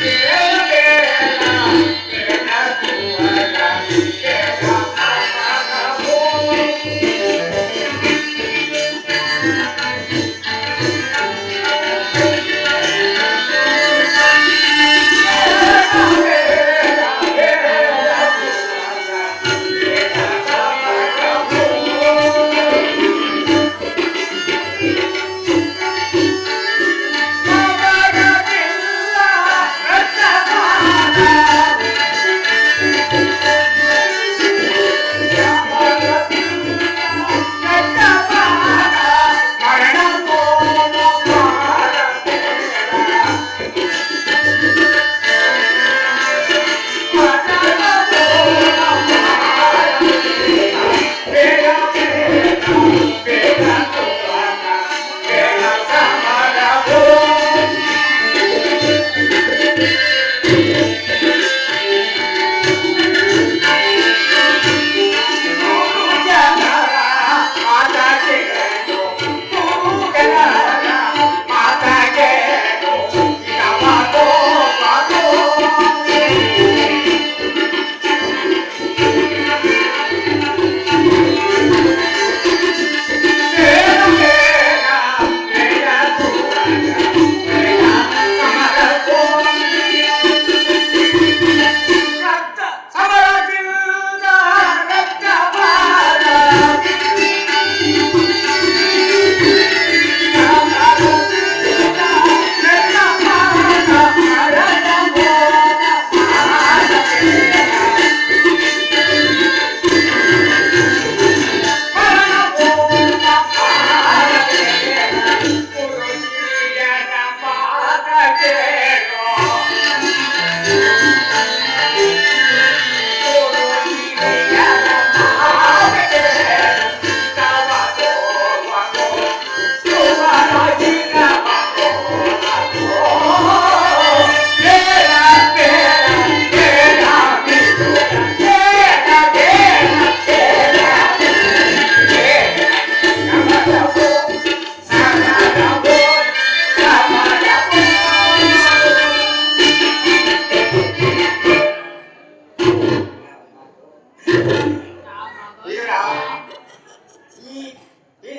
Yeah.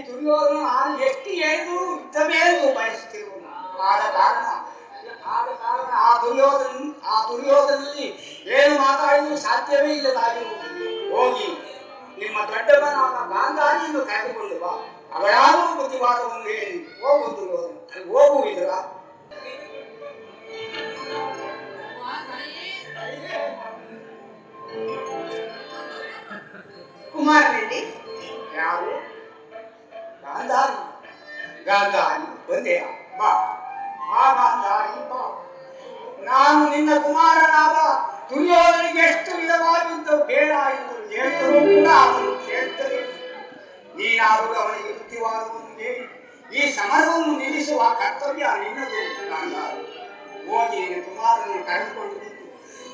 Duryodhana ನಾನು ಎಷ್ಟು ಏನು ಯುದ್ಧಮೇಲು ಬಯಸುತ್ತಿರುವ ಆದ ಕಾರಣ ಆದ ಕಾರಣ ಆ ದುರ್ಯೋಧನ ಆ ದುರ್ಯೋಧನಲ್ಲಿ ಏನು ಮಾತಾಡಲು ಸಾಧ್ಯವೇ ಇಲ್ಲದಾಗಿರುವುದು ಹೋಗಿ ನಿಮ್ಮ ದೊಡ್ಡವನಾದ ಗಾಂಧಾರಿಯನ್ನು ಕರೆದುಕೊಂಡು ಬಾ. ಅವಳಾದರೂ ಬುದ್ಧಿವಾದವನ್ನು ಹೇಳಿ. ಹೋಗು ದುರ್ಯೋಧನ ಅಲ್ಲಿ ಹೋಗು ಇದರ ಕುಮಾರನಲ್ಲಿ ಯಾರು? ಗಾಂಧಾರಿ ಗಾಂಧಾರಿ ಬಂದೆಯ ಬಾ ಆ ಗಾಂಧಾರಿ ಬಾ ನಾನು ನಿನ್ನ ಕುಮಾರನಾದ ದುರ್ಯೋಧನಿಗೆ ಎಷ್ಟು ವಿಧವಾಗಿದ್ದು ಬೇಡ ಎಂದು ಹೇಳಿದರೂ ಕೂಡ ಅವನು ಕೇಳ್ತದೆ ನೀನಾದರೂ ಅವನಿಗೆ ಬುದ್ಧಿವಾದವನ್ನು ಹೇಳಿ, ಈ ಸಮರವನ್ನು ನಿಲ್ಲಿಸುವ ಕರ್ತವ್ಯ ನಿನ್ನದು ಗಾಂಧಾರಿ ಹೋಗಿ ನಿನ್ನ ಕುಮಾರನನ್ನು ಕರೆದುಕೊಂಡು ಬಂದು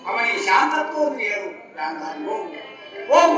ಅವನಿಗೆ ಶಾಂತತ್ವವನ್ನು ಹೇಳು ಗಾಂಧಾರಿ ಹೋಗು ಹೋಗು